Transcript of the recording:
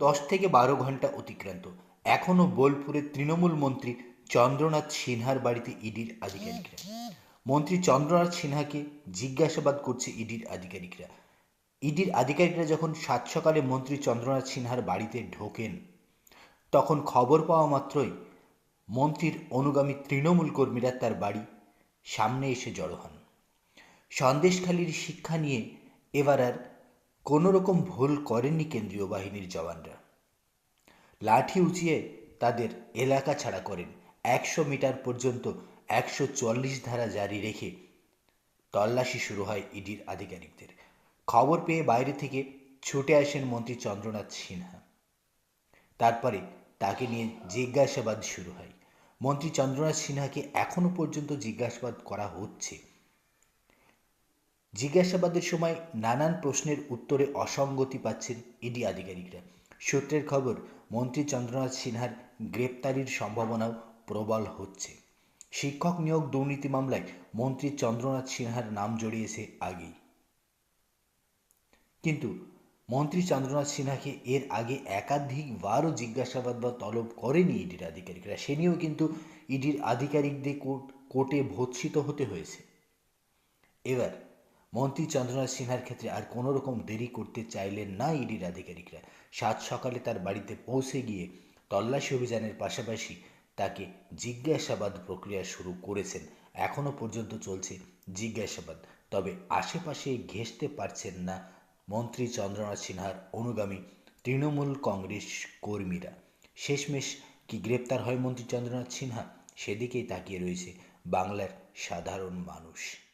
দশ থেকে বারো ঘণ্টা অতিক্রান্ত। এখনও বোলপুরের তৃণমূল মন্ত্রী চন্দ্রনাথ সিনহার বাড়িতে ইডির আধিকারিকরা। মন্ত্রী চন্দ্রনাথ সিনহাকে জিজ্ঞাসাবাদ করছে ইডির আধিকারিকরা। ইডির আধিকারিকরা যখন সাত সকালে মন্ত্রী চন্দ্রনাথ সিনহার বাড়িতে ঢোকেন, তখন খবর পাওয়া মাত্রই মন্ত্রীর অনুগামী তৃণমূল কর্মীরা তার বাড়ি সামনে এসে জড়ো হন। সন্দেশখালির শিক্ষা নিয়ে এবার আর কোনো রকম ভুল করেননি কেন্দ্রীয় বাহিনীর জওয়ানরা। লাঠি উঁচিয়ে তাদের এলাকা ছাড়া করেন। একশো মিটার পর্যন্ত একশো চল্লিশ ধারা জারি রেখে তল্লাশি শুরু হয় ইডির আধিকারিকদের। খবর পেয়ে বাইরে থেকে ছুটে আসেন মন্ত্রী চন্দ্রনাথ সিনহা। তারপরে তাকে নিয়ে জিজ্ঞাসাবাদ শুরু হয়। মন্ত্রী চন্দ্রনাথ সিনহাকে এখনও পর্যন্ত জিজ্ঞাসাবাদ করা হচ্ছে। জিজ্ঞাসাবাদের সময় নানান প্রশ্নের উত্তরে অসঙ্গতি পাচ্ছেন ইডি আধিকারিকরা। সূত্রের খবর, মন্ত্রী চন্দ্রনাথ সিনহার গ্রেপ্তারির সম্ভাবনাও প্রবল হচ্ছে। শিক্ষক নিয়োগ দুর্নীতি মামলায় মন্ত্রী চন্দ্রনাথ সিনহার নাম জড়িয়েছে আগেই। কিন্তু মন্ত্রী চন্দ্রনাথ সিনহাকে এর আগে একাধিকবারও জিজ্ঞাসাবাদ বা তলব করেনি ইডির আধিকারিকরা। সে নিয়েও কিন্তু ইডির আধিকারিকদের কোর্ট ভৎসিত হতে হয়েছে। এবার মন্ত্রী চন্দ্রনাথ সিনহার ক্ষেত্রে আর কোনো রকম দেরি করতে চাইলেন না ইডির আধিকারিকরা সাত সকালে তার বাড়িতে পৌঁছে গিয়ে তল্লাশি অভিযানের পাশাপাশি তাকে জিজ্ঞাসাবাদ প্রক্রিয়া শুরু করেছেন। এখনও পর্যন্ত চলছে জিজ্ঞাসাবাদ, তবে আশেপাশে ঘেঁষতে পারছেন না মন্ত্রী চন্দ্রনাথ সিনহার অনুগামী তৃণমূল কংগ্রেস কর্মীরা। শেষমেশ কি গ্রেপ্তার হয় মন্ত্রী চন্দ্রনাথ সিনহা? সেদিকেই তাকিয়ে রয়েছে বাংলার সাধারণ মানুষ।